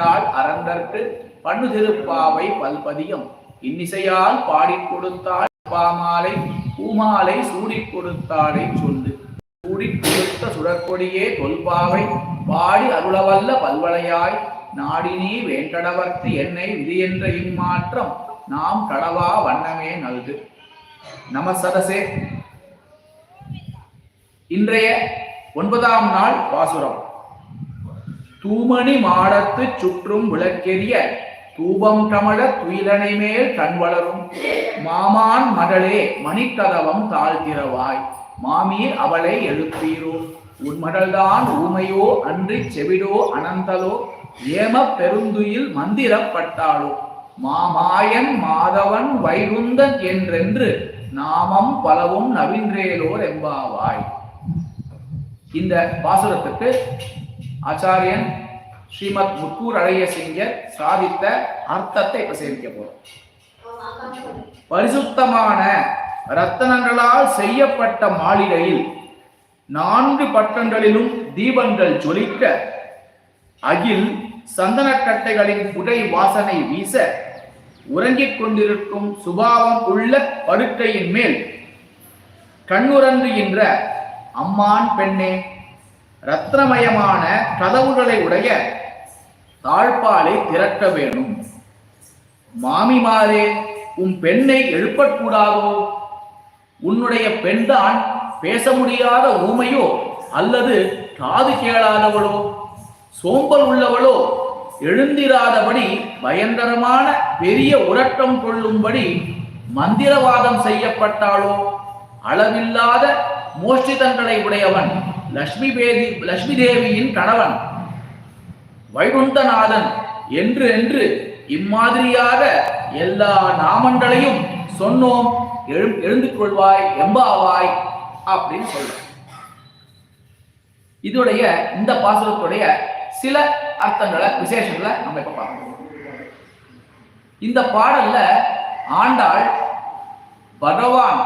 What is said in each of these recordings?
ஆண்டாள் அறந்தற்கு பண்ணு திருப்பாவை பல்பதியம். இன்னிசையால் பாடிக் கொடுத்தாள் பாமாலை பூமாலை சூடிக் கொடுத்தாளை சொல்லு. சூடிக் கொடுத்த சுடற்கொடியே தொல்பாவை பாடி அருளவல்ல பல்வளையாய். நாடினி வேண்டடவர்க்கு என்னை விதி என்ற இம்மாற்றம் நாம் கடவா வண்ணமே நல்கு. நம சரசே இன்றைய ஒன்பதாம் நாள் பாசுரம் தூமணி மாடத்து சுற்றும் விளக்கெரிய தூபம் கமழ துயிலனை மேல் கண் வளரும். மாமான் மடலே மணிக்கதவம் தாழ்த்திரவாய் மாமீர் அவளை எழுப்பீரோ? உன்மடல்தான் ஊமையோ? அன்றி செவிடோ அனந்தலோ? ஏம பெருந்துயில் மந்திரப்பட்டாளோ? மாமாயன் மாதவன் வைகுந்தன் என்றென்று நாமம் பலவும் நவீன்றேலோர் எம்பாவாய் இந்த பாசுரத்துக்கு ஆச்சாரியன் ஸ்ரீமத் முத்தூர் அழகிய சிங்கர் சாதித்த அர்த்தத்தை இப்ப சேமிக்க போறோம். பரிசுத்தமான ரத்தனங்களால் செய்யப்பட்ட மாளிகையில் நான்கு பட்டங்களிலும் தீபங்கள் ஜொலிக்க அகில் சந்தனக்கட்டைகளின் புகை வாசனை வீச உறங்கிக் கொண்டிருக்கும் சுபாவம் உள்ள படுக்கையின் மேல் கண்ணுறங்குகின்ற அம்மான் பெண்ணே ரத்னமயமான கதவுகளை உடைய தாழ்பாலை திறக்க வேணும் மாமிமாரே உன் பெண்ணை எழுப்பக்கூடாதோ? உன்னுடைய பெண்தான் பேச முடியாத ஊமையோ அல்லது காது கேளாதவளோ? சோம்பல் உள்ளவளோ எழுந்திராதபடி பயங்கரமான பெரிய உறக்கம் கொள்ளும்படி மந்திரவாதம் செய்யப்பட்டாளோ? அளவில்லாத மோஷ்டிதங்களை உடையவன் லட்சுமி பேதி லட்சுமி தேவியின் கணவன் வைகுண்டநாதன் என்று என்று இம்மாதிரியாக எல்லா நாமங்களையும் சொன்னோம். எழு எழுந்து கொள்வாய் எம்பாவாய் அப்படின்னு சொல்றோம் இதோடைய இந்த பாசுரத்துடைய சில அர்த்தங்களை விசேஷங்களை நம்ம இப்ப பார்க்கணும் இந்த பாடல்ல ஆண்டாள் பகவான்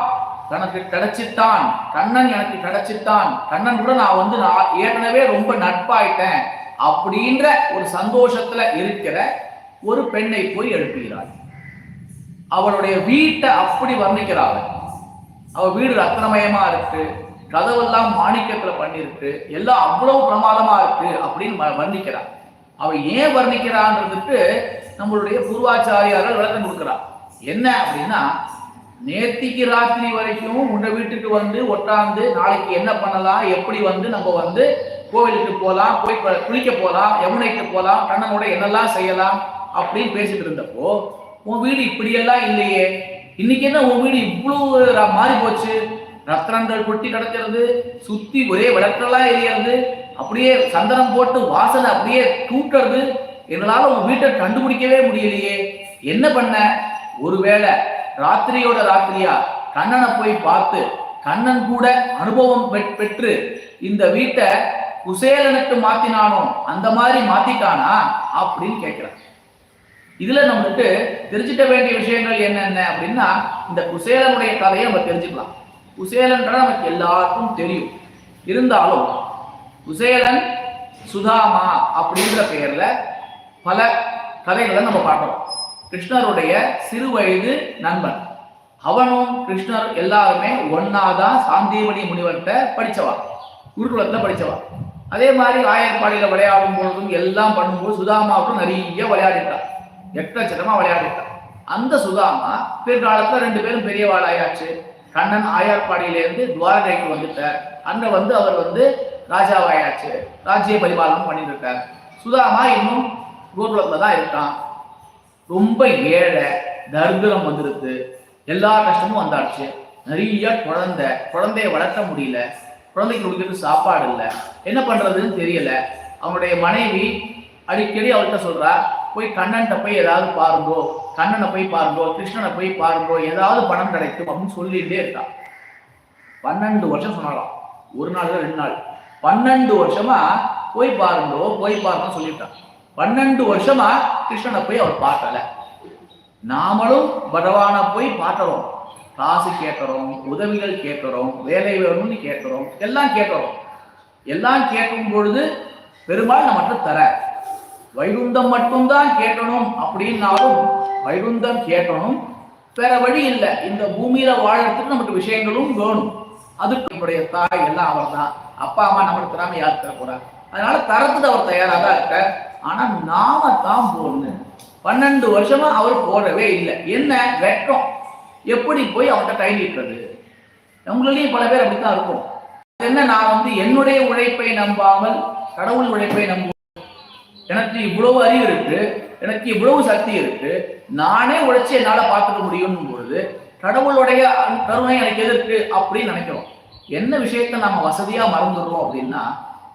தனக்கு கிடைச்சிட்டான் கண்ணன் எனக்கு கிடைச்சிட்டான் கண்ணன் கூட நான் வந்து நான் ஏற்கனவே ரொம்ப நட்பாயிட்டேன் அப்படின்ற ஒரு சந்தோஷத்துல இருக்கிற ஒரு பெண்ணை போய் எழுப்புகிறாள். அவளுடைய வீட்டை அப்படி வர்ணிக்கிறாள். அவ வீடு ரத்னமயமா இருக்கு. கதவெல்லாம் மாணிக்கத்துல பண்ணிருக்கு. எல்லாம் அவ்வளவு பிரமாதமா இருக்கு அப்படின்னு வர்ணிக்கிறாள். அவ ஏன் வர்ணிக்கிறான்றதுக்கு நம்மளுடைய பூர்வாச்சாரியார்கள் விளக்கம் கொடுக்கிறார். என்ன அப்படின்னா நேத்திக்கு ராத்திரி வரைக்கும் உங்க வீட்டுக்கு வந்து ஒட்டாந்து நாளைக்கு என்ன பண்ணலாம் எப்படி வந்து நம்ம வந்து கோவிலுக்கு போகலாம் போய் குளிக்க போகலாம் யமுனைக்கு போகலாம் கண்ணனோட என்னெல்லாம் செய்யலாம் அப்படின்னு பேசிட்டு இருந்தப்போ உன் வீடு இப்படியெல்லாம் இல்லையே. இன்னைக்கு என்ன உன் வீடு இவ்வளவு மாறி போச்சு? ரத்னங்கள் கொட்டி கிடக்கிறது சுத்தி ஒரே விளக்கெல்லாம் எரியறது அப்படியே சந்தனம் போட்டு வாசனை அப்படியே தூக்கிறது எங்களால உன் வீட்டை கண்டுபிடிக்கவே முடியலையே. என்ன பண்ண? ஒருவேளை ராத்திரியோட ராத்திரியா? கண்ணனை போய் பார்த்து கண்ணன் கூட அனுபவம் பெற்- பெற்று இந்த வீட்டை குசேலனுக்கு மாத்தினானோ? அந்த மாதிரி மாத்திட்டானா? அப்படின்னு கேட்கிறான். இதுல நம்மளுக்கு தெரிஞ்சுக்க வேண்டிய விஷயங்கள் என்னென்ன அப்படின்னா இந்த குசேலனுடைய கதையை நம்ம தெரிஞ்சுக்கலாம். குசேலன்ற நமக்கு எல்லாருக்கும் தெரியும். இருந்தாலும் குசேலன் சுதாமா அப்படின்ற பெயர்ல பல கதைகளை நம்ம பார்க்கலாம் கிருஷ்ணருடைய சிறு வயது நண்பன். அவனும் கிருஷ்ணர் எல்லாருமே ஒன்னாதான் சாந்திமணி முனிவர்கிட்ட படித்தவா குருகுலத்தில் படித்தவா அதே மாதிரி ஆயர்பாடியில் விளையாடும் பொழுதும் எல்லாம் பண்ணும்போது சுதாமாவுக்கும் நிறைய விளையாடிட்டான் எக்கச்சக்கமாக விளையாடிட்டான் அந்த சுதாமா பிற்காலத்தில் ரெண்டு பேரும் பெரியவாளாயாச்சு. கண்ணன் ஆயார்பாடியிலேருந்து துவாரகைக்கு வந்துட்டார். அங்கே வந்து அவர் வந்து ராஜாவாயாச்சு. ராஜ்ய பரிபாலனம் பண்ணிட்டு இருக்கார். சுதாமா இன்னும் குருகுலத்தில் தான் இருக்கான். ரொம்ப ஏழை தரித்திரம் வந்துருக்கு. எல்லா கஷ்டமும் வந்தாச்சு. நிறைய குழந்தை குழந்தைய வளர்க்க முடியல. குழந்தைக்கு கொடுக்கறதுக்கு சாப்பாடு இல்லை. என்ன பண்றதுன்னு தெரியல. அவனுடைய மனைவி அடிக்கடி அவள்கிட்ட சொல்றா போய் கண்ணன்ட்ட போய் ஏதாவது பாருங்கோ. கண்ணனை போய் பாருங்கோ. கிருஷ்ணனை போய் பாருங்கோ. ஏதாவது பணம் கிடைக்கும். அப்படின்னு சொல்லிட்டே இருக்கான் பன்னெண்டு வருஷம் சொன்னாலாம் ஒரு நாள் தான் ரெண்டு நாள். பன்னெண்டு வருஷமா போய் பாருங்கோ போய் பாருங்க சொல்லிட்டான் பன்னெண்டு வருஷமா கிருஷ்ணனை போய் அவர் பார்க்கல. நாமளும் பகவானை போய் பார்க்கிறோம். காசு கேட்கிறோம் உதவிகள் கேட்கிறோம் வேலை வேணும்னு கேட்கிறோம் எல்லாம் கேட்கிறோம். எல்லாம் கேட்கும் பொழுது பெரும்பாலும் நம்மகிட்ட தர வைகுந்தம் மட்டும்தான் கேட்கணும் அப்படின்னாலும் வைகுந்தம் கேட்கணும். வேற வழி இல்லை. இந்த பூமியில வாழறதுக்கு நமக்கு விஷயங்களும் வேணும். அதுக்கு நம்முடைய தாய் எல்லாம் அவர் தான் அப்பா அம்மா நம்மளுக்கு தராம யார் தரக்கூடாது அதனால தரத்துக்கு அவர் தயாராக தான் இருக்க ஆனா நாம தான் போடணும். பன்னெண்டு வருஷமா அவர் போடவே இல்லை. என்ன? வெட்கம். எப்படி போய் அவன்கிட்ட கை நீட்டுறது உங்களையும் பல பேர் அப்படித்தான் இருக்கும். என்ன? நான் வந்து என்னுடைய உழைப்பை நம்பாமல் கடவுள் உழைப்பை நம்ப எனக்கு இவ்வளவு அறிவு இருக்கு. எனக்கு இவ்வளவு சக்தி இருக்கு. நானே உழைச்சி என்னால் பார்த்துக்க முடியும் பொழுது கடவுளுடைய கருணை எனக்கு எதிர்க்கு அப்படின்னு நினைக்கிறோம். என்ன விஷயத்த நம்ம வசதியா மறந்துடுறோம் அப்படின்னா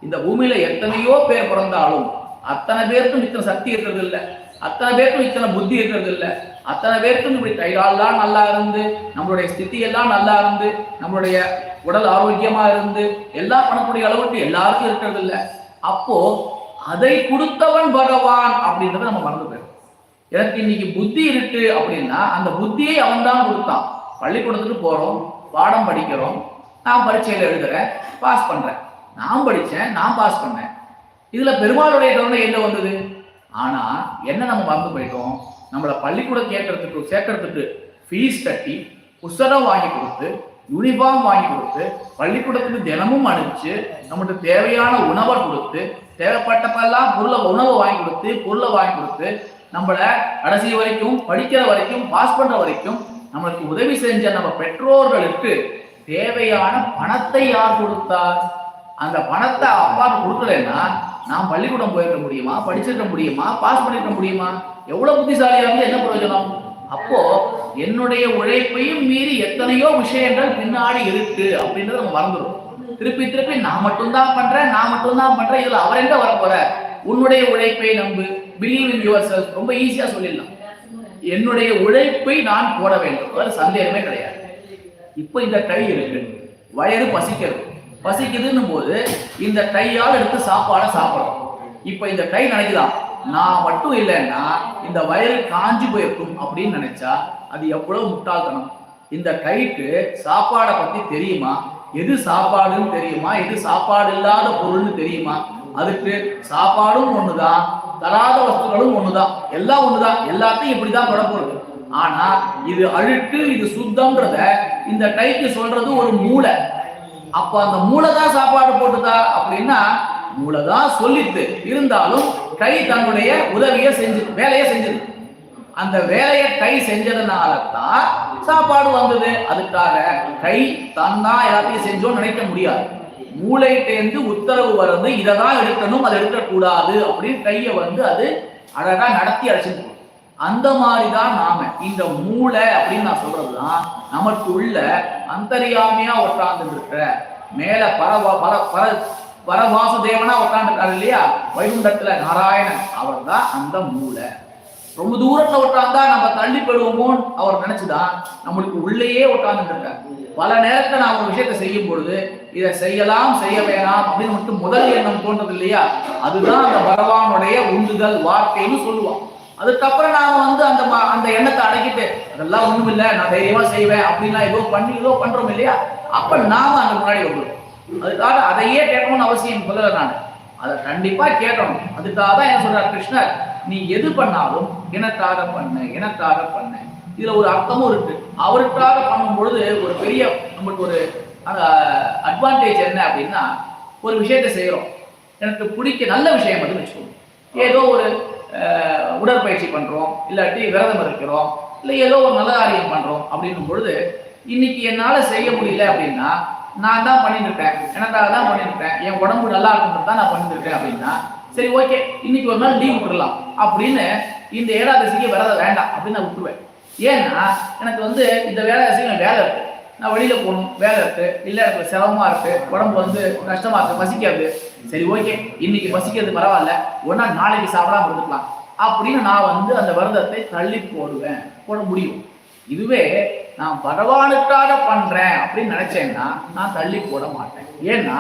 இந்த பூமியில எத்தனையோ பேர் பிறந்தாலும் அத்தனை பேருக்கும் இத்தனை சக்தி இருக்கிறது இல்லை. அத்தனை பேருக்கும் இத்தனை புத்தி இருக்கிறது இல்லை. அத்தனை பேருக்கும் இப்படி கைகாலெல்லாம் நல்லா இருந்து நம்மளுடைய ஸ்திதி எல்லாம் நல்லா இருந்து நம்மளுடைய உடல் ஆரோக்கியமா இருந்து எல்லாம் பண்ணக்கூடிய அளவுக்கு எல்லாருக்கும் இருக்கிறது இல்லை. அப்போ அதை கொடுத்தவன் பகவான் அப்படின்றத நம்ம மறந்து போயிடும் எனக்கு இன்னைக்கு புத்தி இருக்கு அப்படின்னா அந்த புத்தியை அவன் தான் கொடுத்தான். பள்ளிக்கூடத்துக்கு போறோம் பாடம் படிக்கிறோம் நான் பரீட்சையில் எழுதுறேன் பாஸ் பண்றேன். நான் படித்தேன் நான் பாஸ் பண்ணேன். இதில் பெருமாளுடைய கருணை என்ன வந்தது? ஆனால் என்ன நம்ம மறந்து போயிட்டோம்? நம்மளை பள்ளிக்கூடம் கேட்கறதுக்கு சேர்க்கறதுக்கு ஃபீஸ் கட்டி புஸ்தகம் வாங்கி கொடுத்து யூனிஃபார்ம் வாங்கி கொடுத்து பள்ளிக்கூடத்துக்கு தினமும் அனுப்பிச்சு நம்மகிட்ட தேவையான உணவை கொடுத்து தேவைப்பட்டப்பெல்லாம் பொருளை உணவை வாங்கி கொடுத்து பொருளை வாங்கி கொடுத்து நம்மளை கடைசி வரைக்கும் படிக்கிற வரைக்கும் பாஸ் பண்ற வரைக்கும் நம்மளுக்கு உதவி செஞ்ச நம்ம பெற்றோர்களுக்கு தேவையான பணத்தை யார் கொடுத்தார்? அந்த பணத்தை அப்பா கொடுக்கலன்னா நான் பள்ளிக்கூடம் போயிருக்க முடியுமா? படிச்சிருக்க முடியுமா? பாஸ் பண்ணிருக்க முடியுமா? எவ்வளவு புத்திசாலியா இருந்து என்ன பிரயோஜனம்? அப்போ என்னுடைய உழைப்பையும் மீறி எத்தனையோ விஷயங்கள் பின்னாடி இருக்கு அப்படின்றத நம்ம மறந்துடும் திருப்பி திருப்பி நான் மட்டும்தான் பண்றேன் நான் மட்டும்தான் பண்றேன் இதுல அவர் என்ன வர போற உன்னுடைய உழைப்பை நம்பு. பிலீவ் இன் யுவர் செல்ஃப் ரொம்ப ஈஸியா சொல்லிடலாம். என்னுடைய உழைப்பை நான் போட வேண்டும். அது சந்தேகமே கிடையாது. இப்போ இந்த கை இருக்கு. வயது பசிக்கிறது. பசிக்குதுன்னும் போது இந்த கையால் எடுத்து சாப்பாடை சாப்பிடணும். இப்போ இந்த கை நினைக்கலாம் நான் மட்டும் இல்லைன்னா இந்த வயல் காஞ்சி போயிருக்கும் அப்படின்னு நினைச்சா அது எவ்வளவு முட்டாள்தனம். இந்த கைக்கு சாப்பாடை பத்தி தெரியுமா? எது சாப்பாடுன்னு தெரியுமா? எது சாப்பாடு இல்லாத பொருள்னு தெரியுமா? அதுக்கு சாப்பாடும் ஒண்ணுதான் தராத வஸ்துகளும் ஒண்ணுதான். எல்லாம் ஒண்ணுதான். எல்லாத்தையும் இப்படிதான் படப்போகுது ஆனா இது அழுக்கு இது சுத்தம்ன்றத இந்த கைக்கு சொல்றது ஒரு மூளை. அப்ப அந்த மூளை தான் சாப்பாடு போட்டுதா அப்படின்னா மூளை தான் சொல்லித்து இருந்தாலும் கை தன்னுடைய உதவியை செஞ்சு வேலையை செஞ்சது. அந்த வேலையை கை செஞ்சதுனால தான் சாப்பாடு வந்தது. அதுக்காக கை தன்னா எல்லாத்தையும் செஞ்சோன்னு நினைக்க முடியாது. மூளைகிட்டேருந்து உத்தரவு வருது இதை தான் எடுக்கணும் அதை எடுக்கக்கூடாது அப்படின்னு கையை வந்து அது அழகா நடத்தி அழைச்சிட்டு அந்த மாதிரி தான் நாம. இந்த மூளை அப்படின்னு நான் சொல்றதுதான் நமக்கு உள்ள அந்தரியாமையா உட்கார்ந்து இருக்கிற மேல பரவ பர பர பரவாசுதேவனா உட்காந்துருக்காரு இல்லையா? வைகுண்டத்துல நாராயணன். அவர் தான் அந்த மூளை. ரொம்ப தூரத்துல உட்கார்ந்தா நம்ம தள்ளி போடுவோமோன்னு அவர் நினைச்சுதான் நம்மளுக்கு உள்ளேயே உட்கார்ந்து இருக்கார் பல நேரத்துல நான் ஒரு விஷயத்தை செய்யும் பொழுது இதை செய்யலாம் செய்ய வேணாம் அப்படின்னு மட்டும் முதல் எண்ணம் தோன்றது இல்லையா? அதுதான் அந்த பகவானுடைய உந்துதல் வார்த்தைன்னு சொல்லுவான். அதுக்கப்புறம் நாம வந்து அந்த அந்த எண்ணத்தை அடக்கிட்டு அதெல்லாம் ஒண்ணும் இல்ல நான் தைரியமா செய்வேன் அப்படின்லாம் ஏதோ பண்ணி ஏதோ பண்றோம் இல்லையா? அப்ப நாம அந்த முன்னாடி வந்துடும் அதுக்காக அதையே கேட்கணும்னு அவசியம் சொல்லல நான். அதை கண்டிப்பா கேட்கணும். அதுக்காக தான் என்ன சொல்றார் கிருஷ்ணர் நீ எது பண்ணாலும் எனக்காக பண்ணு எனக்காக பண்ணு. இதுல ஒரு அர்த்தமும் இருக்கு. அவருக்காக பண்ணும் பொழுது ஒரு பெரிய நம்மளுக்கு ஒரு அட்வான்டேஜ் என்ன அப்படின்னா ஒரு விஷயத்தை செய்யறோம் எனக்கு பிடிக்க நல்ல விஷயம் மட்டும் வச்சுக்கோங்க. ஏதோ ஒரு உடற்பயிற்சி பண்ணுறோம் இல்லாட்டி விரதம் இருக்கிறோம் இல்லை ஏதோ ஒரு நல்ல காரியம் பண்ணுறோம் அப்படின்னும் பொழுது இன்னைக்கு என்னால் செய்ய முடியல அப்படின்னா நான் தான் பண்ணிட்டுருக்கேன் எனக்காக தான் பண்ணிட்டுருக்கேன் என் உடம்பு நல்லா இருக்கணும் தான் நான் பண்ணிட்டுருக்கேன் அப்படின்னா சரி ஓகே இன்னைக்கு ஒரு நாள் லீவ் விட்டுடலாம் அப்படின்னு இந்த ஏகாதசிக்கு விரதம் வேண்டாம் அப்படின்னு நான் விட்டுருவேன். ஏன்னா எனக்கு வந்து இந்த வேலையாசிக்கு நான் வேலை இருக்குது நான் வெளியில் போகணும் வேலை இருக்குது இல்லை எனக்கு சிரமமாக இருக்குது உடம்பு வந்து கஷ்டமாக இருக்குது பசிக்காது. சரி ஓகே இன்னைக்கு பசிக்கிறது பரவாயில்ல. ஒன்னா நாளைக்கு சாப்பிடாம இருந்துக்கலாம். அப்படின்னு நான் வந்து அந்த விரதத்தை தள்ளி போடுவேன். போட முடியும். இதுவே நான் பகவானுக்காக பண்றேன் அப்படின்னு நினைச்சேன்னா நான் தள்ளி போட மாட்டேன். ஏன்னா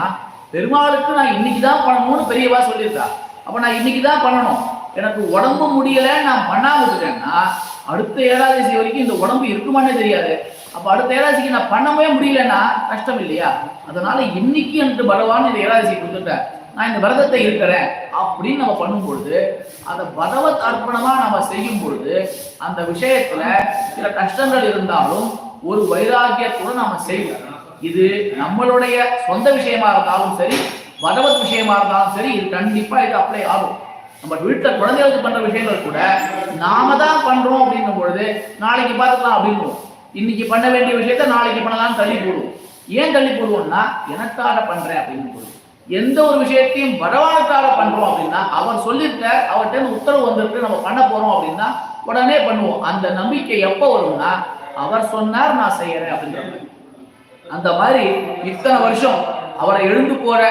பெருமாளுக்கு நான் இன்னைக்கு தான் பண்ணணும்னு பெரியவா சொல்லியிருக்கா. அப்ப நான் இன்னைக்கு தான் பண்ணணும். எனக்கு உடம்பு முடியல நான் பண்ணாம இருக்கேன்னா அடுத்த ஏழாவது வரைக்கும் இந்த உடம்பு இருக்குமானே தெரியாது. அப்போ அடுத்த ஏழாதசிக்கு நான் பண்ணவே முடியலன்னா கஷ்டம் இல்லையா? அதனால இன்னைக்கு என்று பகவான் இந்த ஏழாதசி கொடுத்துட்டேன் நான் இந்த விரதத்தை இருக்கிறேன் அப்படின்னு நம்ம பண்ணும்பொழுது அதை பகவத் அர்ப்பணமா நம்ம செய்யும் பொழுது அந்த விஷயத்துல சில கஷ்டங்கள் இருந்தாலும் ஒரு வைராக்கியத்துடன் நாம செய்வோம். இது நம்மளுடைய சொந்த விஷயமா இருந்தாலும் சரி பகவத் விஷயமா இருந்தாலும் சரி இது கண்டிப்பா இது அப்ளை ஆகும். நம்ம வீட்டில் குழந்தைகளுக்கு பண்ற விஷயங்கள் கூட நாம தான் பண்றோம் அப்படின்னும் பொழுது நாளைக்கு பார்த்துக்கலாம் அப்படின்னு இன்னைக்கு பண்ண வேண்டிய விஷயத்த நாளைக்கு பண்ணலாம்னு தள்ளி போடுவோம் ஏன் தள்ளி போடுவோம்னா எனக்காக பண்றேன் அப்படின்னு போடுவோம் எந்த ஒரு விஷயத்தையும் பகவானுக்காக பண்றோம் அப்படின்னா அவர் சொல்லியிருக்க அவர்கிட்ட உத்தரவு வந்திருக்கு நம்ம பண்ண போறோம் அப்படின்னா உடனே பண்ணுவோம். அந்த நம்பிக்கை எப்போ வரும்னா அவர் சொன்னார் நான் செய்யறேன் அப்படின்ற மாதிரி. அந்த மாதிரி இத்தனை வருஷம் அவரை எழுந்து போற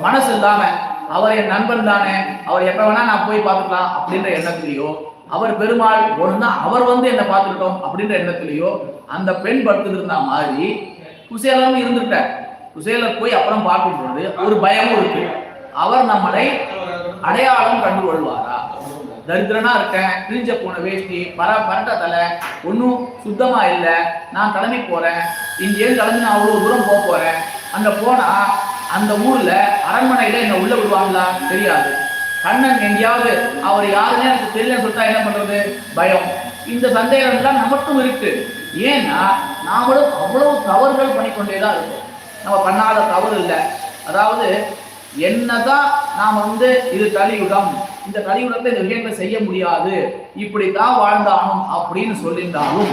மனசு இல்லாம அவர் என் நண்பன் தானே அவர் எப்ப வேணா நான் போய் பார்த்துக்கலாம் அப்படின்ற எண்ணத்திலையோ அவர் பெருமாள் ஒண்ணுனா அவர் வந்து என்ன பார்த்துக்கிட்டோம் அப்படின்ற எண்ணத்திலையோ அந்த பெண் படுத்துட்டு இருந்த மாதிரி குசேலம் இருந்துட்டார் குசேல போய் அப்புறம் பார்க்கும்போது ஒரு பயமும் இருக்கு. அவர் நம்மளை அடையாளம் கண்டு கொள்வாரா தரித்திரனா இருக்கேன் கிழிஞ்ச போன வேஷ்டி பர பரட்ட தலை ஒன்றும் சுத்தமா இல்லை. நான் கிளம்பி போறேன். இங்கேருந்து கிளம்பி நான் அவ்வளோ தூரம் போக போறேன். அங்க போனா அந்த ஊர்ல அரண்மனையில என்ன உள்ள விடுவாங்களா? தெரியாது. கண்ணன் எங்கேயாவது அவர் யாருன்னு எனக்கு தெரியல சொல்லிட்டா என்ன பண்றது? பயம். இந்த சந்தேகம் எல்லாம் நமக்கும் இருக்கு. ஏன்னா நாமளும் அவ்வளவு தவறுகள் பண்ணிக்கொண்டே தான் இருக்கோம். நம்ம பண்ணாத தவறு இல்லை. அதாவது என்னதான் நாம் வந்து இது கலியுகம் இந்த கலியுகத்தை இந்த விஷயங்களை செய்ய முடியாது இப்படித்தான் வாழ்ந்தானும் அப்படின்னு சொல்லியிருந்தாலும்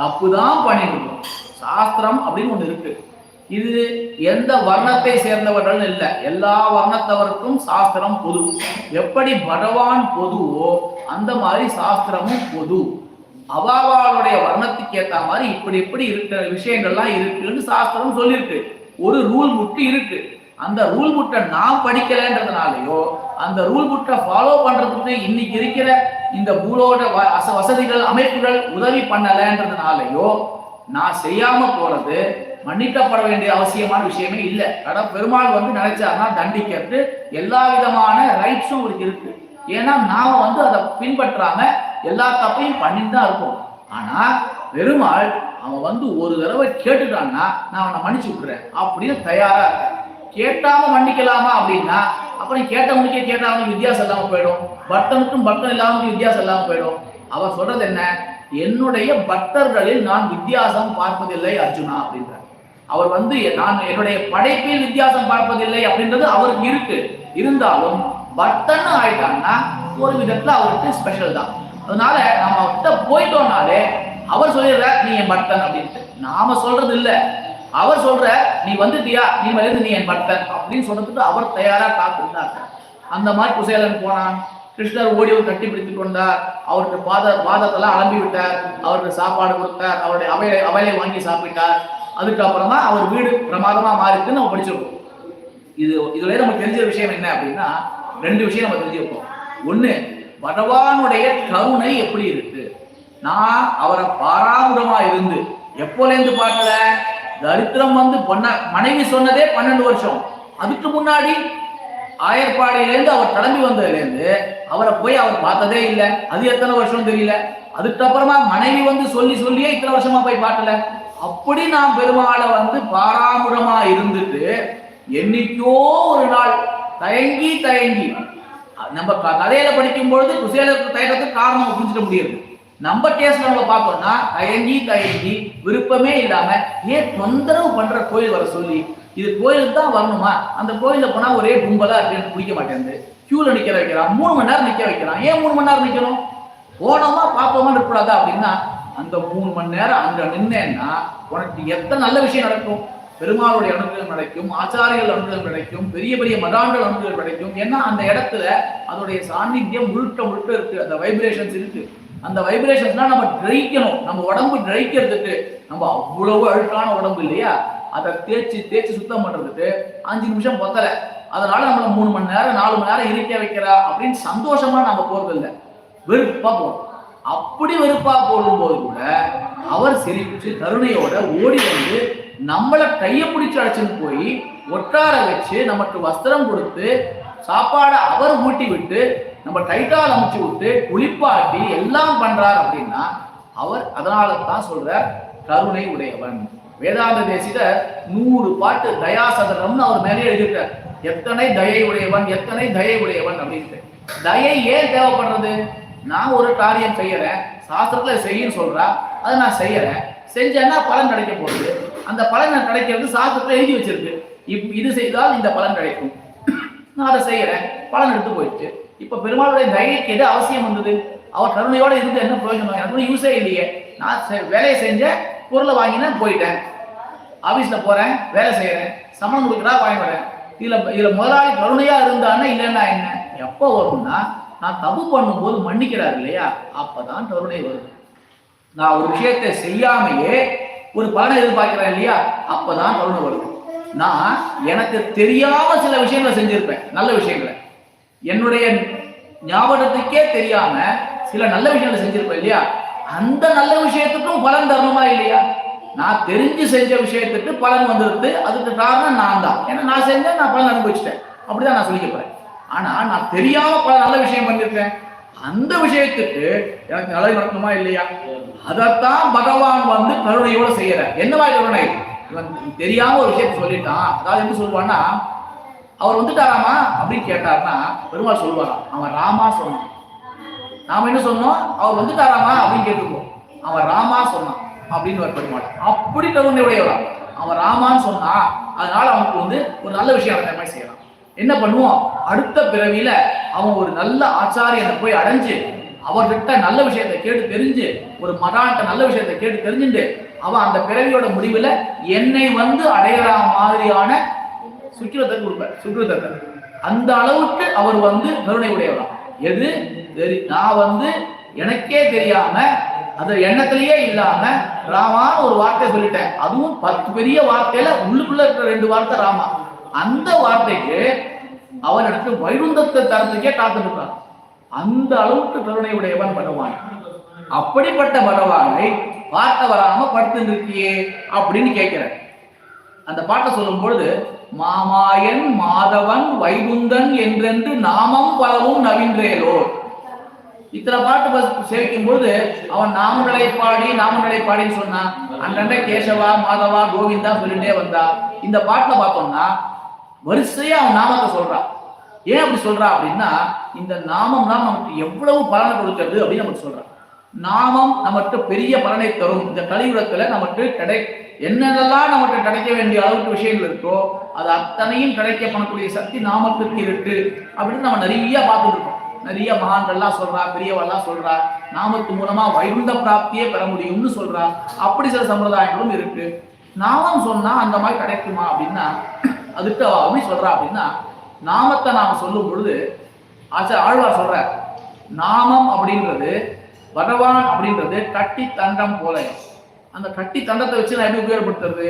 தப்பு தான் பண்ணிருக்கோம் சாஸ்திரம் அப்படின்னு ஒன்று இருக்கு. இது எந்த வர்ணத்தை சேர்ந்தவர்கள் இல்லை. எல்லா வர்ணத்தவருக்கும் சாஸ்திரம் பொது. எப்படி பகவான் பொதுவோ அந்த மாதிரி சாஸ்திரமும் பொது. அவாவாளுடைய வர்ணத்துக்கு ஏத்த மாதிரி இப்படி இப்படி இருக்கிற விஷயங்கள்லாம் இருக்குன்னு சாஸ்திரம் சொல்லியிருக்கு ஒரு ரூல் புக்கு இருக்கு. அந்த ரூல் புட்டை நான் படிக்கலன்றதுனாலயோ அந்த ரூல் புட்டை ஃபாலோ பண்றதுக்கு இன்னைக்கு இருக்கிற இந்த பூலோட வச வசதிகள் அமைப்புகள் உதவி பண்ணலைன்றதுனாலயோ நான் செய்யாம போறது மன்னிக்கப்பட வேண்டிய அவசியமான விஷயமே இல்லை. கட பெருமாள் வந்து நினைச்சாருன்னா தண்டிக்கிறது எல்லா விதமான ரைட்ஸும் இருக்கு. ஏன்னா நாம வந்து அதை பின்பற்றாம எல்லா தப்பையும் பண்ணிட்டு தான் இருக்கும் ஆனா பெருமாள் அவன் வந்து ஒரு தடவை கேட்டுட்டான்னா நான் அவனை மன்னிச்சு விட்டுறேன். அப்படின்னு தயாரா இருக்கேன் கேட்டாம மன்னிக்கலாமா அப்படின்னா அப்புறம் கேட்டவனுக்கே கேட்டவனுக்கு வித்தியாசம் இல்லாமல் போயிடும். பக்தனுக்கும் பக்தன் இல்லாம வித்தியாசம் இல்லாமல் போயிடும். அவர் சொல்றது என்ன? என்னுடைய பக்தர்களில் நான் வித்தியாசம் பார்ப்பதில்லை அர்ஜுனா அப்படின்றார் அவர் வந்து நான் என்னுடைய படைப்பில் வித்தியாசம் பார்ப்பதில்லை அப்படின்றது அவருக்கு இருக்கு. இருந்தாலும் பக்தன் ஆயிட்டாங்கன்னா ஒரு விதத்துல அவருக்கு ஸ்பெஷல் தான். அதனால நம்ம கிட்ட போயிட்டோம்னாலே அவர் சொல்லிடுற நீ என் பக்தன் அப்படின்ட்டு. நாம சொல்றது இல்ல. அவர் சொல்ற நீ வந்துட்டியா? நீ மருந்து நீ என் பக்தன் அப்படின்னு சொல்றதுக்கு அவர் தயாரா காத்திருந்தார். அந்த மாதிரி குசேலன் போனான். கிருஷ்ணர் ஓடி ஒரு கட்டி பிடித்து கொண்டார். அவருக்கு பாத பாதத்தெல்லாம் அலம்பி விட்டார். அவருக்கு சாப்பாடு கொடுத்தார். அவருடைய அவையை அவையை வாங்கி சாப்பிட்டார். அதுக்கப்புறமா அவர் வீடு பிரமாதமா மாறிக்குன்னு நம்ம படிச்சிருக்கோம். இது இதுல நமக்கு தெரிஞ்ச விஷயம் என்ன அப்படின்னா ரெண்டு விஷயம் நம்ம தெரிஞ்சிருப்போம் ஒண்ணு பகவானுடைய கருணை எப்படி இருக்கு? நான் அவரை பாராமுகமா இருந்து எப்போலேருந்து பார்க்கல? தரித்திரம் வந்து பண்ண மனைவி சொன்னதே பன்னெண்டு வருஷம். அதுக்கு முன்னாடி ஆயர்பாடியிலேருந்து அவர் கிளம்பி வந்ததுலேருந்து அவரை போய் அவர் பார்த்ததே இல்லை. அது எத்தனை வருஷம் தெரியல. அதுக்கப்புறமா மனைவி வந்து சொல்லி சொல்லியே இத்தனை வருஷமா போய் பார்க்கல. அப்படி நான் பெருமாளை வந்து பாராமுகமா இருந்துட்டு என்னைக்கோ ஒரு நாள் தயங்கி தயங்கி நம்ம க- கதையில படிக்கும் பொழுது குசேலருக்கு தயக்கத்துக்கு காரணம் புரிஞ்சுக்க முடியாது நம்ம கேஸ்ல நம்ம பார்க்கணும்னா தயங்கி தயங்கி விருப்பமே இல்லாம ஏன் தொந்தரவு பண்ற கோயில் வர சொல்லி இது கோயிலுக்கு தான் வரணுமா? அந்த கோயிலில் போனா ஒரே கும்பலா இருக்குன்னு பிடிக்க மாட்டேங்குது. கியூல நிக்க வைக்கிறான் மூணு மணி நேரம் நிக்க வைக்கிறான். ஏன் மூணு மணி நேரம் நிக்கணும்? போனோமா பார்ப்போமா இருக்கக்கூடாதா அப்படின்னா அந்த மூணு மணி நேரம் அங்க நின்னேன்னா உனக்கு எத்தனை நல்ல விஷயம் நடக்கும்? பெருமாளுடைய அனுகிரகம் கிடைக்கும் ஆச்சாரியர்கள் அனுகிரகம் கிடைக்கும் பெரிய பெரிய மகான்கள் அனுகிரகம் கிடைக்கும். ஏன்னா அந்த இடத்துல அதோடைய சாநித்தியம் முழுக்க முழுக்க இருக்கு. அந்த வைப்ரேஷன்ஸ் இருக்கு. அந்த வைப்ரேஷன்ஸ்லாம் நம்ம கிரகிக்கணும். நம்ம உடம்பு கிரகிக்கிறதுக்கு. நம்ம அவ்வளவு அழுக்கான உடம்பு இல்லையா? அதை தேய்ச்சி தேய்ச்சி சுத்தம் பண்றதுக்கு அஞ்சு நிமிஷம் பொத்தல. அதனால நம்மள மூணு மணி நேரம் நாலு மணி நேரம் இருக்க வைக்கிறா அப்படின்னு சந்தோஷமா நம்ம போறது இல்லை வெறுப்பா போறோம். அப்படி வெறுப்பா போடும்போது கூட அவர் சிரிச்சு கருணையோட ஓடி வந்து நம்மளை கையை பிடிச்சி அழைச்சின்னு போய் ஒட்டார வச்சு நமக்கு வஸ்திரம் கொடுத்து சாப்பாடை அவர் ஊட்டி விட்டு நம்ம டைட்டால் அமைச்சு விட்டு குளிப்பாட்டி எல்லாம் பண்றார் அப்படின்னா அவர் அதனால தான் சொல்ற கருணை உடையவன். வேதாந்த தேசிகர் நூறு பாட்டு தயாசதனம்னு அவர் மேலே எழுதிட்டார் எத்தனை தயை உடையவன் எத்தனை தயை உடையவன்? அப்படின்ட்டு. தயை ஏன் தேவைப்படுறது? நான் ஒரு காரியம் செய்யறேன் சாஸ்திரத்துல செய்யன்னு சொல்றா அதை நான் செய்யறேன். செஞ்சேன்னா பலன் கிடைக்க போகுது. அந்த பலன் கிடைக்கிறது சாஸ்திரத்தை எழுதி வச்சிருக்கு. இப் இது செய்தால் இந்த பலன் கிடைக்கும். நான் அதை செய்யறேன் பலன் எடுத்து போயிடுச்சு. இப்ப பெருமாளுடைய தயைக்கு எது அவசியம் வந்தது? அவர் கருணையோட இருந்து என்ன பிரயோஜனம்? எனக்கு யூஸே இல்லையே. நான் செ- வேலையை செஞ்சேன் பொருளை வாங்கினேன் போயிட்டேன். ஆஃபீஸில் போகிறேன் வேலை செய்கிறேன் சம்பளம் கொடுக்குறா வாங்கி வரேன். இதில் இதில் முதலாளி கருணையாக இருந்தான்னா இல்லைன்னா என்ன? எப்போ வரும்னா நான் தப்பு பண்ணும்போது மன்னிக்கிறார் இல்லையா? அப்போ தான் கருணை வருது நான் ஒரு விஷயத்தை செய்யாமையே ஒரு பலனை எதிர்பார்க்கிறேன் இல்லையா? அப்பதான் கருணை வருது நான் எனக்கு தெரியாம சில விஷயங்களை செஞ்சிருப்பேன். நல்ல விஷயங்களை. என்னுடைய ஞாபகத்துக்கே தெரியாம சில நல்ல விஷயங்களை செஞ்சிருப்பேன் இல்லையா? அந்த நல்ல விஷயத்துக்கும் பலன் தரணுமா இல்லையா? நான் தெரிஞ்சு செஞ்ச விஷயத்துக்கு பலன் வந்துருது அதுக்கு காரணம் நான் தான். ஏன்னா நான் செஞ்சேன் நான் பலன் அனுபவிச்சிட்டேன். அப்படிதான் நான் சொல்லிக்க போறேன். ஆனா நான் தெரியாம பல நல்ல விஷயம் பண்ணிருக்கேன். அந்த விஷயத்துக்கு எனக்கு நல்லது நடக்கணுமா இல்லையா? அதைத்தான் பகவான் வந்து கருணையோட செய்யற என்னவா கருணை? இவன் தெரியாம ஒரு விஷயத்த சொல்லிட்டான். அதாவது என்ன சொல்லுவான்னா அவர் வந்துட்டாராமா அப்படின்னு கேட்டாருன்னா பெருமாள் சொல்லுவாராம். அவன் ராமா சொன்னான். நாம என்ன சொன்னோம்? அவர் வந்துட்டாராமா அப்படின்னு கேட்டுருக்கோம். அவன் ராமா சொன்னான் அப்படின்னு ஒரு பெருமாள். அப்படி கருணை அவன் ராமான்னு சொன்னா அதனால அவனுக்கு வந்து ஒரு நல்ல விஷயம் அந்த மாதிரி செய்யலாம். என்ன பண்ணுவோம்? அடுத்த பிறவியில அவன் ஒரு நல்ல ஆச்சாரியனை போய் அடைஞ்சு அவர்கிட்ட நல்ல விஷயத்தை கேட்டு தெரிஞ்சு ஒரு மகான்கிட்ட நல்ல விஷயத்தை கேட்டு தெரிஞ்சுட்டு அவன் அந்த பிறவியோட முடிவுல என்னை வந்து அடையிற மாதிரியான சுக்கிரத்தை கொடுப்பார். சுக்கிரத்தை அந்த அளவுக்கு அவர் வந்து கருணை உடையவரா எது? தெரி நான் வந்து எனக்கே தெரியாம அந்த எண்ணத்திலேயே இல்லாம ராமான்னு ஒரு வார்த்தை சொல்லிட்டேன். அதுவும் பத்து பெரிய வார்த்தையில உள்ளுக்குள்ள இருக்கிற ரெண்டு வார்த்தை ராமா. அந்த வார்த்தைக்கு அவர் எனக்கு வைகுந்தத்தை தரத்துக்கே காத்துருக்கார் அந்த அளவுக்கு கருணை உடையவன் பகவான். அப்படிப்பட்ட பகவானை பார்க்க வராம படுத்து இருக்கியே அப்படின்னு கேட்கிறேன் அந்த பாட்டை சொல்லும் பொழுது மாமாயன் மாதவன் வைகுந்தன் என்றென்று நாமம் பலவும் நவீன்றேலோ. இத்தனை பாட்டு பஸ் சேவிக்கும் பொழுது அவன் நாமங்களை பாடி நாமங்களை பாடின்னு சொன்னான். அன்றண்டை கேசவா மாதவா கோவிந்தா சொல்லிட்டே வந்தா. இந்த பாட்டுல பார்த்தோம்னா வரிசையா அவன் நாமத்தை சொல்றான் ஏன் அப்படி சொல்றான் அப்படின்னா இந்த நாமம் தான் நமக்கு எவ்வளவு பலனை கொடுக்கிறது அப்படின்னு நமக்கு சொல்றான் நாமம் நமக்கு பெரிய பலனை தரும். இந்த கலியுகத்துல நமக்கு கிடை என்னென்னலாம் நமக்கு கிடைக்க வேண்டிய அளவுக்கு விஷயங்கள் இருக்கோ அது அத்தனையும் கிடைக்க பண்ணக்கூடிய சக்தி நாமத்திற்கு இருக்கு அப்படின்னு நம்ம நிறைய பார்த்துட்டு நிறைய மகான்கள்லாம் சொல்றா பெரியவெல்லாம் சொல்றா நாமத்து மூலமா வைகுண்ட பிராப்தியே பெற முடியும்னு சொல்றா. அப்படி சில சம்பிரதாயங்களும் இருக்கு. நாமம் சொன்னா அந்த மாதிரி கிடைக்குமா அப்படின்னா அதுக்கு அவ அப்படி சொல்றா அப்படின்னா நாமத்தை நாம் சொல்லும் பொழுது ஆச்சா ஆழ்வார் சொல்ற நாமம் அப்படின்றது பகவான் அப்படின்றது கட்டி தண்டம் போல. அந்த கட்டி தண்டத்தை வச்சு நான் எப்படி உபயோகப்படுத்துறது?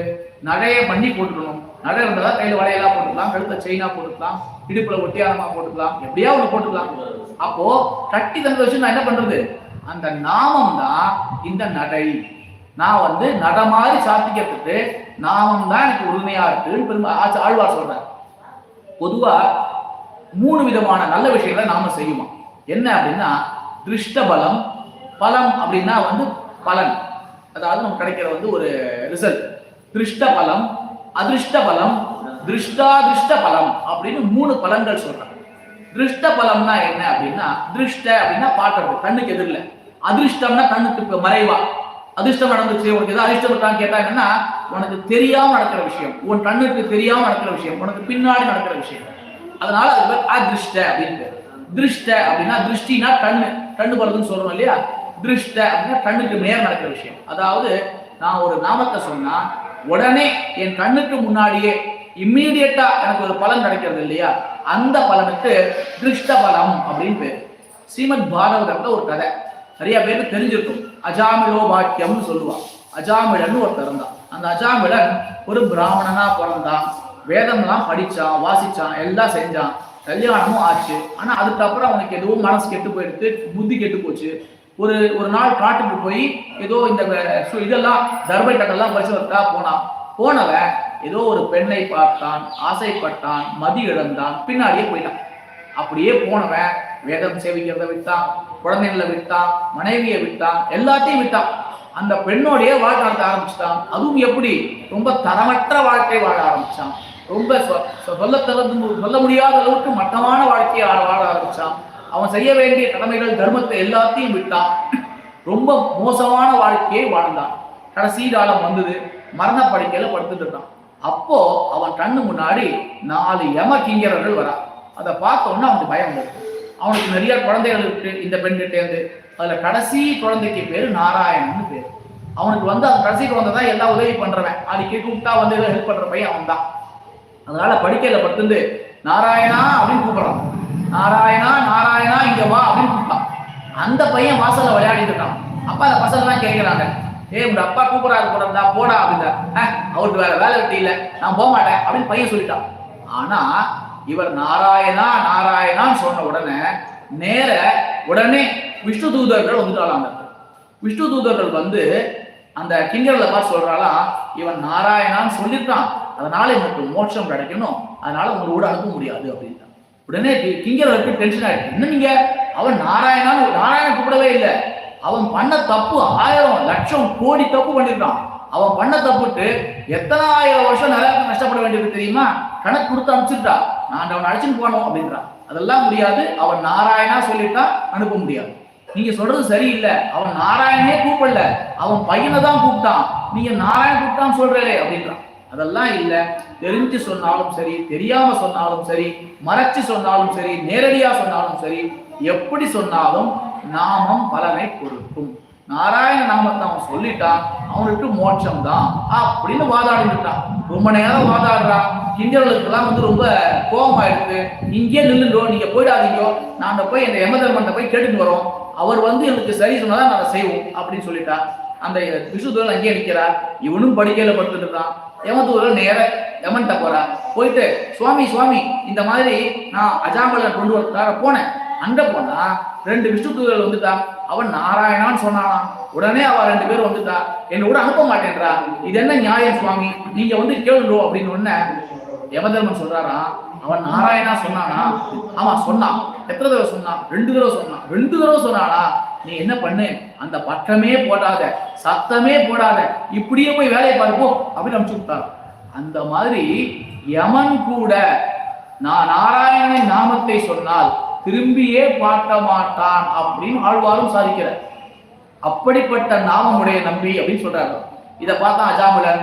நகையை பண்ணி போட்டுக்கணும். நகை இருந்தா கையில் வளையலா போட்டுக்கலாம் கழுத்த செயினா போட்டுக்கலாம் இடுப்புல ஒட்டியானமா போட்டுக்கலாம் எப்படியா ஒன்று போட்டுக்கலாம். அப்போ கட்டி தண்டத்தை வச்சு நான் என்ன பண்றது? அந்த நாமம் தான் இந்த நடை நான் வந்து நட மாதிரி சாத்திக்கிறதுக்கு நாமம் தான் எனக்கு உறுதுணையா இருக்குன்னு பெருமை ஆழ்வார் சொல்றார். பொதுவா மூணு விதமான நல்ல விஷயங்களை நாம செய்யுமா? என்ன அப்படின்னா திருஷ்ட பலம் பலம் அப்படின்னா வந்து பலன். அதாவது நமக்கு கிடைக்கிற வந்து ஒரு ரிசல்ட் திருஷ்ட பலம் அதிருஷ்ட பலம் திருஷ்டாதிருஷ்ட பலம் அப்படின்னு மூணு பலன்கள் சொல்றாங்க திருஷ்ட பலம்னா என்ன அப்படின்னா திருஷ்ட அப்படின்னா பார்க்கறது கண்ணுக்கு எதிரில். அதிர்ஷ்டம்னா கண்ணுக்கு மறைவா. அதிர்ஷ்டம் நடந்துச்சு உனக்கு எதாவது அதிர்ஷ்டம் கேட்டா என்னன்னா உனக்கு தெரியாம நடக்கிற விஷயம் உன் கண்ணுக்கு தெரியாம நடக்கிற விஷயம் உனக்கு பின்னாடி நடக்கிற விஷயம். அதனால அது பேர் அதிருஷ்ட அப்படின்னு திருஷ்ட அப்படின்னா திருஷ்டினா கண்ணு. கண்ணு படுறதுன்னு சொல்றோம் இல்லையா? திருஷ்ட அப்படின்னா கண்ணுக்கு நேர் நடக்கிற விஷயம். அதாவது நான் ஒரு நாமத்தை சொன்னா உடனே என் கண்ணுக்கு முன்னாடியே இம்மீடியட்டா எனக்கு ஒரு பலன் கிடைக்கிறது இல்லையா? அந்த பலனுக்கு திருஷ்ட பலம் அப்படின்னு பேர். ஸ்ரீமத் பாகவதத்துல ஒரு கதை. நிறைய பேருக்கு தெரிஞ்சிருக்கும். அஜாமிலோ பாக்கியம்னு சொல்லுவான் அஜாமிழன் ஒருத்தர் இருந்தான். அந்த அஜாமிழன் ஒரு பிராமணனா பிறந்தான். வேதம்லாம் படிச்சான் வாசிச்சான் எல்லாம் செஞ்சான். கல்யாணமும் ஆச்சு. ஆனா அதுக்கப்புறம் அவனுக்கு எதுவும் மனசு கெட்டு போயிடுத்து புத்தி கெட்டு போச்சு. ஒரு ஒரு நாள் காட்டுக்கு போய் ஏதோ இந்த இதெல்லாம் தர்பை கட்டெல்லாம் பறிச்சு வரட்டா போனான். போனவன் ஏதோ ஒரு பெண்ணை பார்த்தான் ஆசைப்பட்டான் மதி இழந்தான் பின்னாடியே போயிட்டான். அப்படியே போனவன் வேதம் சேவிக்கிறத விட்டான் குழந்தைகளை விட்டான் மனைவியை விட்டான் எல்லாத்தையும் விட்டான். அந்த பெண்ணோடைய வாழ்க்கை நடத்த ஆரம்பிச்சிட்டான். அதுவும் எப்படி? ரொம்ப தரமற்ற வாழ்க்கை வாழ ஆரம்பிச்சான். ரொம்ப சொ- சொ- சொல்ல சொல்ல முடியாத அளவுக்கு மட்டமான வாழ்க்கையை வாழ வாழ ஆரம்பிச்சான். அவன் செய்ய வேண்டிய கடமைகள் தர்மத்தை எல்லாத்தையும் விட்டான். ரொம்ப மோசமான வாழ்க்கையை வாழ்ந்தான். கடைசி காலம் வந்தது. மரண படுக்கையில படுத்துட்டு இருந்தான். அப்போ அவன் கண்ணு முன்னாடி நாலு யம கிங்கரர்கள் வரா அதை பார்த்த உடனே அவனுக்கு பயம் வந்தது அவனுக்கு நிறைய குழந்தைகள் இருக்கு இந்த பெண்கிட்டேருந்து அதுல கடைசி குழந்தைக்கு பேரு நாராயணன் பேரு. அவனுக்கு வந்து அந்த கடைசி குழந்தை தான் எல்லா உதவி பண்றவன். அடிக்கடி கூப்பிட்டா வந்து ஹெல்ப் பண்ற பையன் அவன் தான் அதனால படுக்கையில படுத்துட்டு நாராயணா அப்படின்னு கூப்பிடுறான். நாராயணா நாராயணா இங்க வா அப்படின்னு கூப்பிட்டான். அந்த பையன் வாசல்ல விளையாடிட்டு இருக்கான். அப்பா அந்த பசங்க எல்லாம் கேட்கிறாங்க ஏ உங்க அப்பா கூப்பிடாரு போடா போடா அப்படின்னா அவருக்கு வேற வேலை வெட்டி இல்லை. நான் போக மாட்டேன் அப்படின்னு பையன் சொல்லிட்டான். ஆனா இவர் நாராயணா நாராயணான்னு சொன்ன உடனே நேர உடனே விஷ்ணு தூதர்கள் வந்துட்டாளாங்க விஷ்ணு தூதர்கள் வந்து அந்த கிங்கர்ல பார்த்து சொல்றாளாம் இவன் நாராயணான்னு சொல்லிட்டான் அதனால இவனுக்கு மோட்சம் கிடைக்கணும். அதனால உங்களோட அனுப்ப முடியாது அப்படின்ட்டான். உடனே கிங்கர்களுக்கு டென்ஷன் ஆயிடுச்சு. என்ன நீங்க? அவன் நாராயணான்னு நாராயணன் கூப்பிடவே இல்லை. அவன் பண்ண தப்பு ஆயிரம் லட்சம் கோடி தப்பு பண்ணிருக்கான் அவன் பண்ண தப்புட்டு எத்தனை ஆயிரம் வருஷம் நிறைய கஷ்டப்பட வேண்டியது தெரியுமா? கணக்கு கொடுத்து அனுப்பிச்சுட்டா நான் அவனை அழைச்சிட்டு போனோம் அப்படின்றான் அதெல்லாம் முடியாது. அவன் நாராயணா சொல்லிட்டா அனுப்ப முடியாது. நீங்க சொல்றது சரியில்லை. அவன் நாராயணனே கூப்பிடல. அவன் பையனை தான் கூப்பிட்டான். நீங்க நாராயண கூப்பிட்டான்னு சொல்றே அப்படின்றான் அதெல்லாம் இல்லை. தெரிஞ்சு சொன்னாலும் சரி தெரியாம சொன்னாலும் சரி மறைச்சு சொன்னாலும் சரி நேரடியா சொன்னாலும் சரி எப்படி சொன்னாலும் நாமம் பலனை கொடுக்கும். நாராயண நாமத்தை அவன் சொல்லிட்டான் அவனுக்கு மோட்சம் தான் அப்படின்னு வாதாடிட்டான் ரொம்ப நேரம் வாதாடுறான் கிண்டர்களுக்கெல்லாம் வந்து ரொம்ப கோபமாயிடுது இங்கேயே நில்லுங்கோ நீங்க போயிடாதீங்கோ. நாங்க போய் இந்த யம போய் கேட்டுட்டு வரோம். அவர் வந்து எனக்கு சரி சொன்னாதான் நாங்க செய்வோம் அப்படின்னு சொல்லிட்டா. அந்த விசுதூரன் அங்கேயே நிற்கிறா இவனும் படுக்கையில படுத்துட்டு இருக்கான். யமதூரன் நேர யமன்ட்ட போறா. போயிட்டு சுவாமி சுவாமி இந்த மாதிரி நான் அஜாமலன் கொண்டு வரதுக்காக போனேன். அங்க போனா ரெண்டு விஷ்ணு தூதர்கள் வந்துட்டான் அவன் நாராயணான்னு சொன்னானா உடனே அவ ரெண்டு பேரும் வந்துட்டா. என்னை கூட அனுப்ப மாட்டேன்றா. இது என்ன நியாயம் சுவாமி? நீங்க வந்து கேளுங்கோ அப்படின்னு உடனே யமதர்மன் சொல்றாராம். அவன் நாராயணா சொன்னானா? ஆமா சொன்னான். எத்தனை தடவை சொன்னான்? ரெண்டு தடவை சொன்னான். ரெண்டு தடவை சொன்னானா? நீ என்ன பண்ணு? அந்த பட்டமே போடாத. சத்தமே போடாத. இப்படியே போய் வேலையை பார்ப்போம் அப்படின்னு அனுப்பிச்சு விட்டார் அந்த மாதிரி யமன் கூட நான் நாராயணன் நாமத்தை சொன்னால் திரும்பியே பார்க்க மாட்டான் அப்படின்னு ஆழ்வாரும் சாதிக்கிறார் அப்படிப்பட்ட நாமமுடைய நம்பி அப்படின்னு சொல்றாரு இதை பார்த்தா அஜாமுலன்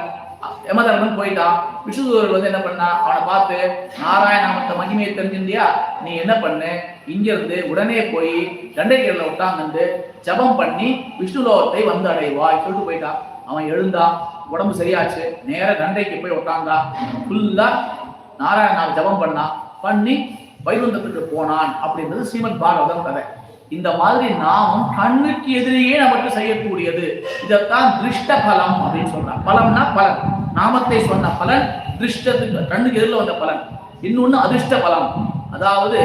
யமதர்மன் போயிட்டான். விஷ்ணுதூரர் வந்து என்ன பண்ணா? அவனை பார்த்து நாராயணாமத்த மகிமையை தெரிஞ்சிருந்தியா? நீ என்ன பண்ணு? இங்கிருந்து உடனே போய் தண்டைக்கீழ உட்காந்து ஜபம் பண்ணி விஷ்ணுலோகத்தை வந்து அடைவாய் சொல்லிட்டு போயிட்டான். அவன் எழுந்தான். உடம்பு சரியாச்சு. நேர தண்டைக்கு போய் உட்காந்தா ஃபுல்லா நாராயணா ஜபம் பண்ணான் பண்ணி வைகுந்தத்துக்கு போனான் அப்படின்றது ஸ்ரீமத் பாகவதம் கதை. இந்த மாதிரி நாமும் கண்ணுக்கு எதிரியே நமக்கு செய்யக்கூடியது. இதைத்தான் திருஷ்ட பலம் அப்படின்னு சொல்றான் பலம்னா பலன். நாமத்தை சொன்ன பலன் திருஷ்டத்துக்கு கண்ணுக்கு எதிரில் வந்த பலன். இன்னொன்னு அதிர்ஷ்ட பலம். அதாவது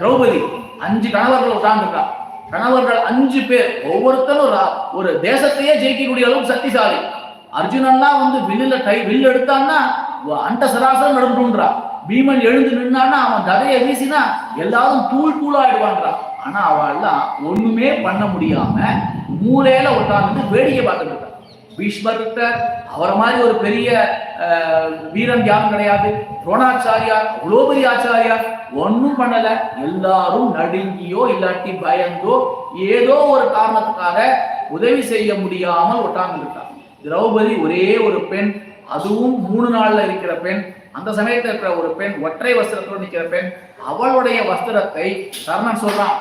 திரௌபதி அஞ்சு கணவர்கள் உட்கார்ந்துருக்கா. கணவர்கள் அஞ்சு பேர். ஒவ்வொருத்தரும் ஒரு ஒரு தேசத்தையே ஜெயிக்கக்கூடிய அளவுக்கு சக்திசாலி. அர்ஜுனன்லாம் வந்து வில்லுல கை வில் எடுத்தான்னா அண்ட சராசரம் நடந்துன்றா பீமன் எழுந்து நின்னான்னா அவன் கதையை வீசினா எல்லாரும் தூள் தூளாயிடுவான்றா ஆனா அவள்லாம் ஒண்ணுமே பண்ண முடியாம மூலையில உட்கார்ந்து வேடிக்கை பார்த்துட்டு பீஷ்மருத்தர் அவரை மாதிரி ஒரு பெரிய வீரன் யாரும் கிடையாது. துரோணாச்சாரியார் அவ்வளோ பெரிய ஆச்சாரியார். ஒன்றும் பண்ணல. எல்லாரும் நடுங்கியோ இல்லாட்டி பயந்தோ ஏதோ ஒரு காரணத்துக்காக உதவி செய்ய முடியாமல் உட்கார்ந்து இருக்காங்க திரௌபதி ஒரே ஒரு பெண். அதுவும் மூணு நாள்ல இருக்கிற பெண். அந்த சமயத்தில் இருக்கிற ஒரு பெண் ஒற்றை வஸ்திரத்தோடு நிற்கிற பெண் அவளுடைய வஸ்திரத்தை கர்ணன் சொல்றான்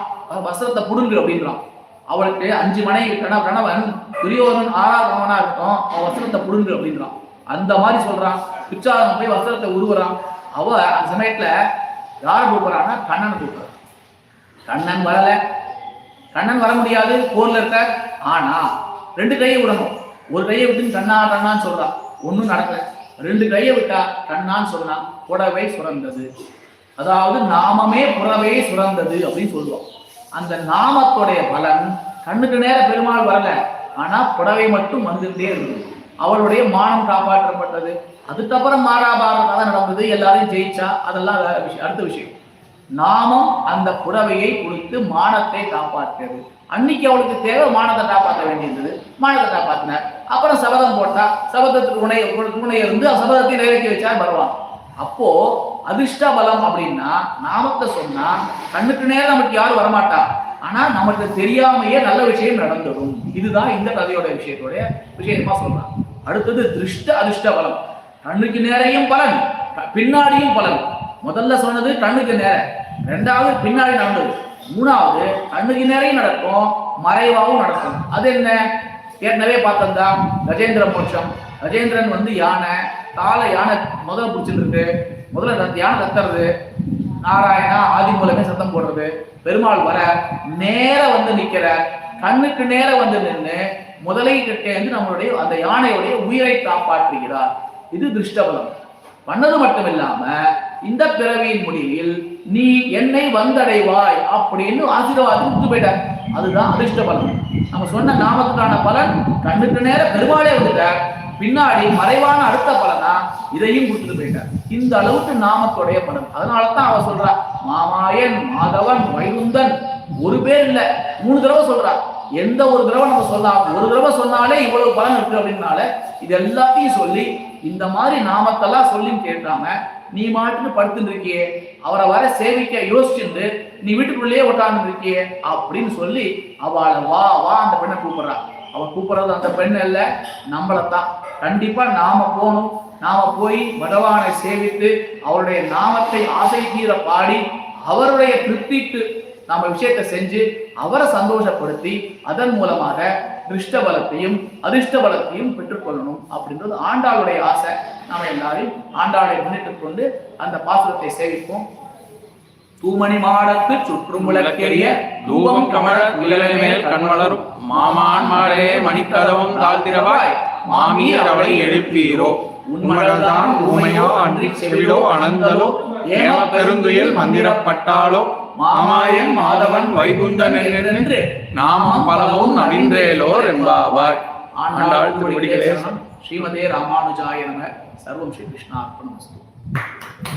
வஸ்திரத்தை புடுங்கு அப்படின்றான். அவளுக்கு அஞ்சு மனைவி கணவன் துரியோதன் ஆறாதவனா இருக்கும் அவன் வஸ்திரத்தை புடுங்கு அப்படின்றான். அந்த மாதிரி சொல்றான். பிச்சாதன் போய் வஸ்திரத்தை உருவுறான். அவ அந்த சமயத்துல யார் கூப்பிடுறான்னா கண்ணனை கூப்பிடுறான். கண்ணன் வரல. கண்ணன் வர முடியாது போர்ல இருக்க. ஆனா ரெண்டு கையை விடணும். ஒரு கையை விட்டு கண்ணா கண்ணான்னு சொல்றான் ஒன்றும் நடக்கல. ரெண்டு கையை விட்டா கண்ணான்னு சொல்லலாம் புடவை சுரந்தது. அதாவது நாமமே புறவே சுரந்தது அப்படின்னு சொல்லுவோம். அந்த நாமத்துடைய பலன் கண்ணுக்கு நேர பெருமாள் வரல. ஆனா புடவை மட்டும் வந்துட்டே இருந்தது. அவளுடைய மானம் காப்பாற்றப்பட்டது. அதுக்கப்புறம் மாறாபாரத தான் நடந்தது. எல்லாரையும் ஜெயிச்சா அதெல்லாம் வேற விஷயம். அடுத்த விஷயம். நாமம் அந்த புடவையை கொடுத்து மானத்தை காப்பாற்றியது. அன்னைக்கு அவளுக்கு தேவை மானத்தை காப்பாற்ற வேண்டியிருந்தது. மானத்தை பார்த்தினார் அப்புறம் சபதம் போட்டா சபதத்துக்கு துணை துணை இருந்து சபதத்தை நிறைவேற்றி வச்சா வருவான். அப்போ அதிர்ஷ்ட பலம் அப்படின்னா நாமத்தை சொன்னா கண்ணுக்கு நேரம் நமக்கு யாரும் வரமாட்டா. ஆனா நமக்கு தெரியாமையே நல்ல விஷயம் நடந்துடும். இதுதான் இந்த கதையோட விஷயத்தோட விஷயமா சொல்றான். அடுத்தது திருஷ்ட அதிர்ஷ்ட பலம். கண்ணுக்கு நேரையும் பலன் பின்னாடியும் பலன். முதல்ல சொன்னது கண்ணுக்கு நேரம் ரெண்டாவது பின்னாடி நடந்தது. மூணாவது கண்ணுக்கு நேரையும் நடக்கும் மறைவாகவும் நடக்கும். அது என்ன? ஏற்கனவே பார்த்தோம்தான் கஜேந்திர மோட்சம். கஜேந்திரன் வந்து யானை காலை யானை முதல்ல பிடிச்சிருக்கு முதல்ல யானை கத்துறது நாராயணா ஆதி மூலமே சத்தம் போடுறது. பெருமாள் வர நேர வந்து நிக்கிற கண்ணுக்கு நேர வந்து நின்று முதலை கிட்டே வந்து நம்மளுடைய அந்த யானையுடைய உயிரை காப்பாற்றுகிறார். இது திருஷ்டபலம். பண்ணது மட்டும் இல்லாம இந்த பிறவியின் முடிவில் நீ என்னை வந்தடைவாய் அப்படின்னு ஆசீர்வாதம் கொடுத்து போயிட்டார். அதுதான் அதிர்ஷ்ட பலன். நம்ம சொன்ன நாமத்துக்கான பலன் கண்ணுக்கு நேர பெருமாளே வந்துட்டார். பின்னாடி மறைவான அடுத்த பலனா இதையும் கொடுத்துட்டு போயிட்டார். இந்த அளவுக்கு நாமத்துடைய பலன். அதனால தான் அவ சொல்றா மாமாயன் மாதவன் வைகுந்தன் ஒரு பேர் இல்ல. மூணு தடவை சொல்றா. எந்த ஒரு தடவை நம்ம சொல்லலாம் ஒரு தடவை சொன்னாலே இவ்வளவு பலன் இருக்கு அப்படின்னால இது எல்லாத்தையும் சொல்லி இந்த மாதிரி நாமத்தெல்லாம் சொல்லி கேட்காம நீ மாட்டுக்கு படுத்துட்டு இருக்கியே அவரை வர சேவிக்க யோசிச்சுட்டு நீ வீட்டுக்குள்ளேயே உட்கார்ந்து இருக்கியே அப்படின்னு சொல்லி அவளை வா வா அந்த பெண்ணை கூப்பிடுறா. அவ கூப்பிடுறது அந்த பெண் இல்ல நம்மளைத்தான். கண்டிப்பா நாம போகணும். நாம போய் பகவானை சேவித்து அவருடைய நாமத்தை ஆசை தீர பாடி அவருடைய திருப்திக்கு நாம விஷயத்தை செஞ்சு அவரை சந்தோஷப்படுத்தி அதன் மூலமாக திருஷ்ட பலத்தையும் அதிர்ஷ்ட பலத்தையும் பெற்றுக்கொள்ளணும் அப்படின்றது ஆண்டாளுடைய ஆசை. நாம் எல்லாரையும் ஆண்டாளை முன்னிட்டுக் கொண்டு அந்த பாசுரத்தை சேவிப்போம். தூமணி மாடத்து சுற்றும் விளக்கெரிய தூபம் கமழ குழலை மேல் கண்வளரும் மாமான் மாடே மணிக்கதவும் தாழ்த்திரவாய் மாமி அவளை எழுப்பீரோ. உண்மகள்தான் ஊமையோ அன்றி செவிடோ அனந்தலோ ஏமா பெருந்துயில் மந்திரப்பட்டாலோ மாமாயன் மாதவன் வைகுந்தன் என்று நாமம் பலவும் அறிந்தேலோர் என்பாவாய் ஆண்டாள் திருவடிகளே ஸ்ரீமதே ராமானுஜாய நம. சர்வம் ஸ்ரீ கிருஷ்ணார்ப்பணம்